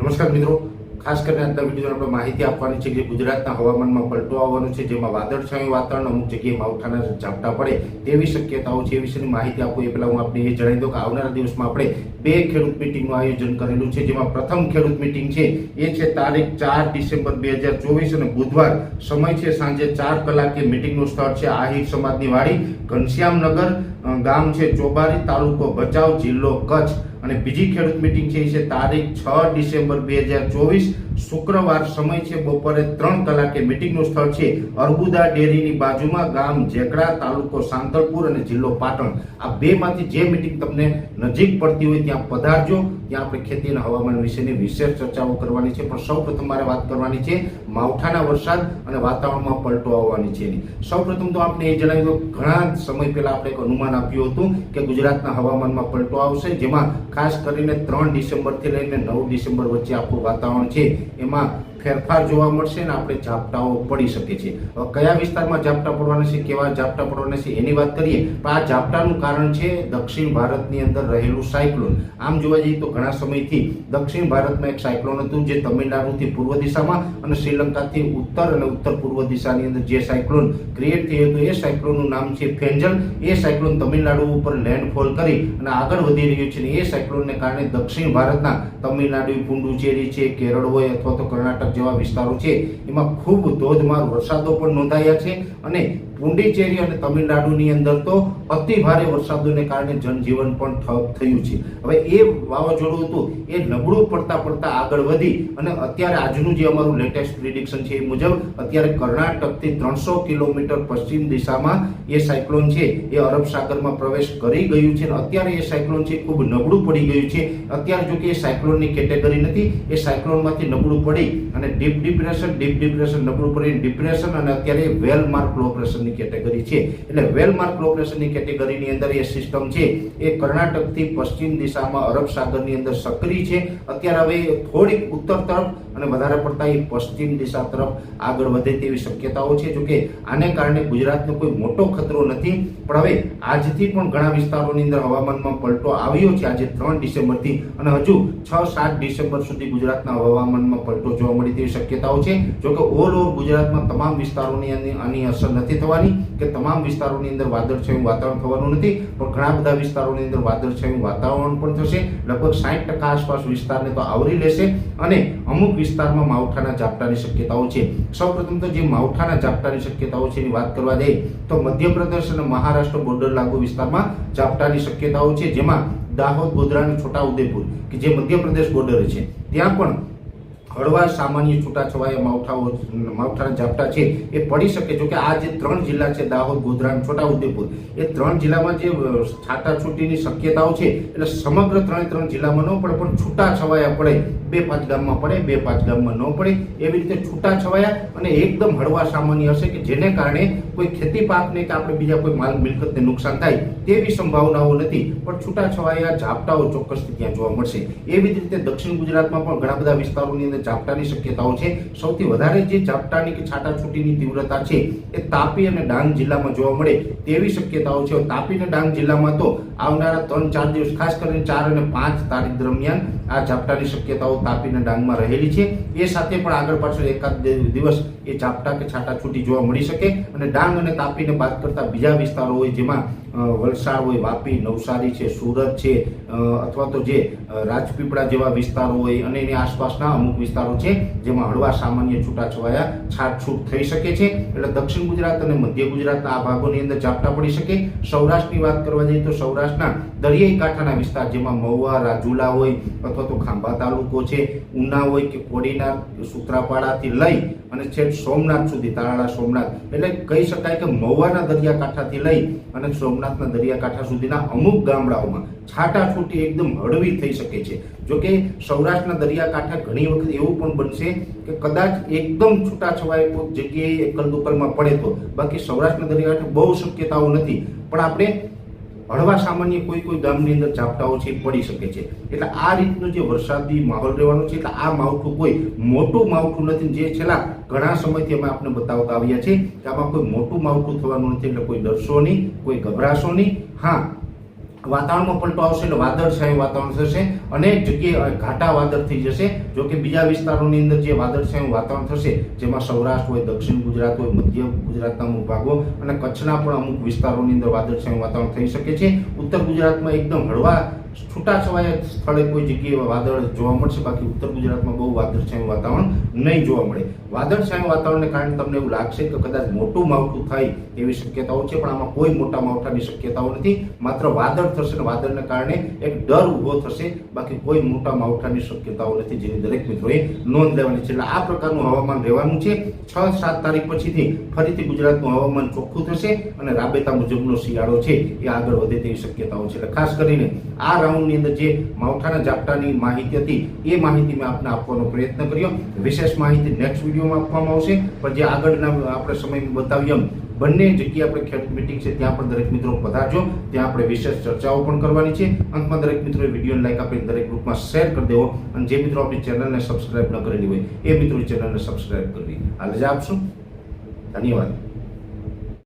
નમસ્કાર મિત્રો. ખાસ કરીને આજના વીડિયો આપણે માહિતી આપવાની છે કે ગુજરાતના હવામાનમાં પલટો આવવાનો છે, જેમાં વાદળછાયું વાતાવરણ, અમુક જગ્યાએ માવઠાના ઝાપટા પડે તેવી શક્યતાઓ છે. એ વિશેની માહિતી આપું. એ પહેલાં હું આપને એ જણાવી દઉં કે આવનારા દિવસમાં આપણે બે ખેડૂત મિટિંગનું આયોજન કરેલું છે, જેમાં પ્રથમ ખેડૂત મિટિંગ છે, એ છે તારીખ ચાર ડિસેમ્બર બે હજાર ચોવીસ અને બુધવાર સમય છે સાંજે ચાર કલાકે મિટિંગનું સ્થળ છે આહિર સમાજની વાડી, ઘનશ્યામનગર ગામ છે ચોબારી, તાલુકો ભચાઉ, જિલ્લો કચ્છ. અને બીજી ખેડૂત મિટિંગ છે એ તારીખ છ ડિસેમ્બર બે હજાર ચોવીસ. શુક્રવાર સમય છે બપોરે ત્રણ કલાકે. મિટિંગનું સ્થળ છે અર્બુદા ડેરીની બાજુમાં ગામ જેકડા તાલુકો સાંતલપુર અને જિલ્લો પાટણ. આ બેમાંથી જે મિટિંગ તમને નજીક પડતી હોય ત્યાં પધારજો. ત્યાં આપણે ખેતી અને હવામાન વિશેની વિશેષ ચર્ચાઓ કરવાની છે. પણ સૌ પ્રથમ મારે વાત કરવાની છે માવઠાના વરસાદ અને વાતાવરણમાં પલટો આવવાની છે સૌ પ્રથમ તો આપણે એ જણાવી દો ઘણા સમય પહેલા આપણે એક અનુમાન આપ્યું હતું કે ગુજરાતના હવામાનમાં પલટો આવશે, જેમાં ખાસ કરીને ત્રણ ડિસેમ્બરથી લઈને નવ ડિસેમ્બર વચ્ચે આપણું વાતાવરણ છે. એમાં ફેરફાર જોવા મળશે અને આપણે ઝાપટાઓ પડી શકે છે કયા વિસ્તારમાં ઝાપટા પડવાના છે, કેવા ઝાપટા પડવાના છે, એની વાત કરીએ પણ આ ઝાપટાનું કારણ છે દક્ષિણ ભારતની અંદર રહેલું સાયક્લોન. આમ જોવા જઈએ તો ઘણા સમયથી દક્ષિણ ભારતમાં એક સાયક્લોન હતું, જે તમિલનાડુથી પૂર્વ દિશામાં અને શ્રીલંકાથી ઉત્તર અને ઉત્તર પૂર્વ દિશાની અંદર જે સાયક્લોન ક્રિએટ થયું હતું, એ સાયક્લોનનું નામ છે ફેન્જલ એ સાયક્લોન તમિલનાડુ ઉપર લેન્ડફોલ કરી અને આગળ વધી રહ્યું છે એ સાયક્લોનને કારણે દક્ષિણ ભારતના તમિલનાડુ પુંડુચેરી છે, કેરળ હોય અથવા તો કર્ણાટક જેવા વિસ્તારો છે. એમાં ખૂબ ધોધમાર વરસાદો પણ નોંધાયા છે અને પુંડીચેરી અને તમિલનાડુની અંદર તો અતિ ભારે વરસાદોને કારણે જનજીવન પણ ઠપ થયું છે. હવે એ વાવાઝોડું હતું, એ નબળું પડતા પડતા આગળ વધી અને અત્યારે આજનું જે અમારું લેટેસ્ટ પ્રિડિક્શન છે એ મુજબ અત્યારે કર્ણાટકથી ત્રણસો કિલોમીટર પશ્ચિમ દિશામાં એ સાયક્લોન છે, એ અરબ સાગરમાં પ્રવેશ કરી ગયું છે અને અત્યારે એ સાયક્લોન છે ખૂબ નબળું પડી ગયું છે. અત્યારે જો કે એ સાયક્લોનની કેટેગરી નથી, એ સાયક્લોનમાંથી નબળું પડી અને ડીપ ડિપ્રેશન ડીપ ડિપ્રેશન નબળું પડી ડિપ્રેશન અને અત્યારે વેલ માર્ક લો પ્રેશરની કેટેગરી છે. એટલે વેલ માર્ક લો પ્રેશરની કેટેગરીની અંદર એ સિસ્ટમ છે. એ કર્ણાટકથી પશ્ચિમ દિશામાં અરબ સાગરની અંદર સક્રિય છે. અત્યારે હવે થોડીક ઉત્તર તરફ અને વધારે પડતા એ પશ્ચિમ દિશા તરફ આગળ વધે તેવી શક્યતાઓ છે. જોકે આને કારણે ગુજરાતનો કોઈ મોટો ખતરો નથી. પણ હવે આજથી પણ ઘણા વિસ્તારોની અંદર હવામાનમાં પલટો આવ્યો છે. આજે ત્રણ ડિસેમ્બરથી અને હજુ છ સાત ડિસેમ્બર સુધી ગુજરાતના હવામાનમાં પલટો જોવા મળી તેવી શક્યતાઓ છે. જોકે ઓલ ઓવર ગુજરાતમાં તમામ વિસ્તારોની આની અસર નથી થવાની કે તમામ વિસ્તારોની અંદર વાદળછાયું વાતાવરણ થવાનું નથી. પણ ઘણા બધા વિસ્તારોની અંદર વાદળછાયું વાતાવરણ પણ થશે. લગભગ સાઠ ટકા આસપાસ વિસ્તારને તો આવરી લેશે. અને અમુક વિસ્તારમાં માવઠાના ઝાપટાની શક્યતાઓ છે. સૌપ્રથમ તો જે માવઠાના ઝાપટાની શક્યતાઓ છે એની વાત કરવા જઈએ તો મધ્યપ્રદેશ અને મહારાષ્ટ્ર બોર્ડર લાગુ વિસ્તારમાં ઝાપટાની શક્યતાઓ છે, જેમાં દાહોદ ગોધરા અને છોટાઉદેપુર કે જે મધ્યપ્રદેશ બોર્ડર છે. ત્યાં પણ હળવા સામાન્ય છૂટાછવાયા માવઠાઓ માવઠાના ઝાપટા છે, એ પડી શકે. જો કે આ જે ત્રણ જિલ્લા છે, દાહોદ, ગોધરા અને છોટાઉદેપુર, એ ત્રણ જિલ્લામાં જે છાટાછૂટીની શક્યતાઓ છે, એટલે સમગ્ર ત્રણે ત્રણ જિલ્લામાં ન પડે, પણ છૂટાછવાયા પડે. બે પાંચ ગામમાં પડે, બે પાંચ ગામમાં ન પડે. એવી રીતે છૂટાછવાયા અને એકદમ હળવા સામાન્ય હશે કે જેને કારણે કોઈ ખેતી પાકને કે આપણે બીજા કોઈ માલ મિલકતને નુકસાન થાય તેવી સંભાવનાઓ નથી. પણ છૂટાછવાયા ઝાપટાઓ ચોક્કસથી ત્યાં જોવા મળશે. એવી જ રીતે દક્ષિણ ગુજરાતમાં પણ ઘણા બધા વિસ્તારોની અંદર ઝાપટાની શક્યતાઓ છે. સૌથી વધારે જે ઝાપટાની કે છાટાછૂટીની તીવ્રતા છે એ તાપી અને ડાંગ જિલ્લામાં જોવા મળે તેવી શક્યતાઓ છે. તાપી અને ડાંગ જિલ્લામાં તો આવનારા ત્રણ ચાર દિવસ ખાસ કરીને ચાર અને પાંચ તારીખ દરમિયાન આ ઝાપટાની શક્યતાઓ તાપી અને ડાંગમાં રહેલી છે. એ સાથે પણ આગળ પાછળ એકાદ દિવસ એ ઝાપટા કે છાટાછૂટી જોવા મળી શકે અને ડાંગ અને તાપીને બાદ કરતા બીજા વિસ્તારો હોય જેમાં વલસાડ હોય, વાપી, નવસારી છે, સુરત છે અથવા તો જે રાજપીપળા જેવા વિસ્તારો હોય અને એની આસપાસના અમુક વિસ્તારો છે, જેમાં હળવા સામાન્ય છૂટાછવાયા, છાટછૂટ થઈ શકે છે. એટલે દક્ષિણ ગુજરાત અને મધ્ય ગુજરાતના આ ભાગોની અંદર ઝાપટા પડી શકે. સૌરાષ્ટ્રની વાત કરવા જઈએ તો સૌરાષ્ટ્રના દરિયાઈ કાંઠાના વિસ્તાર, જેમાં મહુવા, રાજુલા હોય, અથવા તો ખાંભા તાલુકો છે, ઉના હોય કે કોડીના સૂત્રાપાડાથી લઈ અને છેક સોમનાથ સુધી, તારાળા સોમનાથ. એટલે કહી શકાય કે મહુવાના દરિયાકાંઠાથી લઈ અને સોમનાથના દરિયાકાંઠા સુધીના અમુક ગામડાઓમાં છાટાછૂટી એકદમ હળવી થઈ શકે છે. જોકે સૌરાષ્ટ્રના દરિયાકાંઠા ઘણી વખત એવું પણ બનશે કે કદાચ એકદમ છૂટાછવાય કોઈક જગ્યાએ એકલ દુકલમાં પડે તો. બાકી સૌરાષ્ટ્રના દરિયાકાંઠે બહુ શક્યતાઓ નથી. પણ આપણે હળવા સામાન્ય કોઈ કોઈ ગામની અંદર ઝાપટાઓ છે પડી શકે છે. એટલે આ રીતનો જે વરસાદી માહોલ રહેવાનો છે, એટલે આ માવઠું કોઈ મોટું માવઠું નથી. જે છેલ્લા ઘણા સમયથી અમે આપને બતાવતા આવ્યા છે કે આમાં કોઈ મોટું માવઠું થવાનું નથી. એટલે કોઈ ડરશો નહીં, કોઈ ગભરાશો નહીં. હા વાતાવરણમાં પલટો આવશે એટલે વાદળછાયું વાતાવરણ થશે અનેક જગ્યાએ ઘાટા વાદળ થઈ જશે, જો કે બીજા વિસ્તારોની અંદર જે વાદળછાયું વાતાવરણ થશે, જેમાં સૌરાષ્ટ્ર હોય, દક્ષિણ ગુજરાત હોય, મધ્ય ગુજરાતના અમુક ભાગો અને કચ્છના પણ અમુક વિસ્તારોની અંદર વાદળછાયું વાતાવરણ થઈ શકે છે. ઉત્તર ગુજરાતમાં એકદમ હળવા છૂટાછવાયા સ્થળે કોઈ જગ્યાએ વાદળ જોવા મળશે? બાકી ઉત્તર ગુજરાતમાં બહુ વાદળછાયું વાતાવરણ નહીં જોવા મળે. વાદળછાયું વાતાવરણને કારણે તમને એવું લાગશે કે કદાચ મોટું માવઠું થાય એવી શક્યતાઓ છે, પણ આમાં કોઈ મોટા માવઠાની શક્યતાઓ નથી. માત્ર વાદળ થશે અને વાદળને કારણે એક ડર ઊભો થશે. બાકી કોઈ મોટા માવઠાની શક્યતાઓ નથી જેની દરેક મિત્રોએ નોંધ લેવાની છે. એટલે આ પ્રકારનું હવામાન રહેવાનું છે. છ સાત તારીખ પછીથી ફરીથી ગુજરાતનું હવામાન ચોખ્ખું થશે અને રાબેતા મુજબનો શિયાળો છે. એ આગળ વધે તેવી શક્યતાઓ છે. એટલે ખાસ કરીને આ રાઉન્ડની અંદર જે માવઠાના ઝાપટાની માહિતી હતી, એ માહિતી મેં આપને આપવાનો પ્રયત્ન કર્યો. વિશેષ માહિતી નેક્સ્ટ વિડીયોમાં આપવામાં આવશે. પણ જે આગળના આપણે સમયમાં બતાવીએ એમ, બંને જગ્યાએ આપણે ખેડૂત મિટિંગ છે, ત્યાં પણ દરેક મિત્રો પધારજો. ત્યાં આપણે વિશેષ ચર્ચાઓ પણ કરવાની છે. અંતમાં દરેક મિત્રોએ વિડીયોને લાઈક આપીને દરેક ગ્રુપમાં શેર કરી દેવો. અને જે મિત્રો આપણી ચેનલને સબસ્ક્રાઈબ ન કરેલી હોય, એ મિત્રો ચેનલને સબસ્ક્રાઈબ કરવી હાલ રજા આપશું. ધન્યવાદ.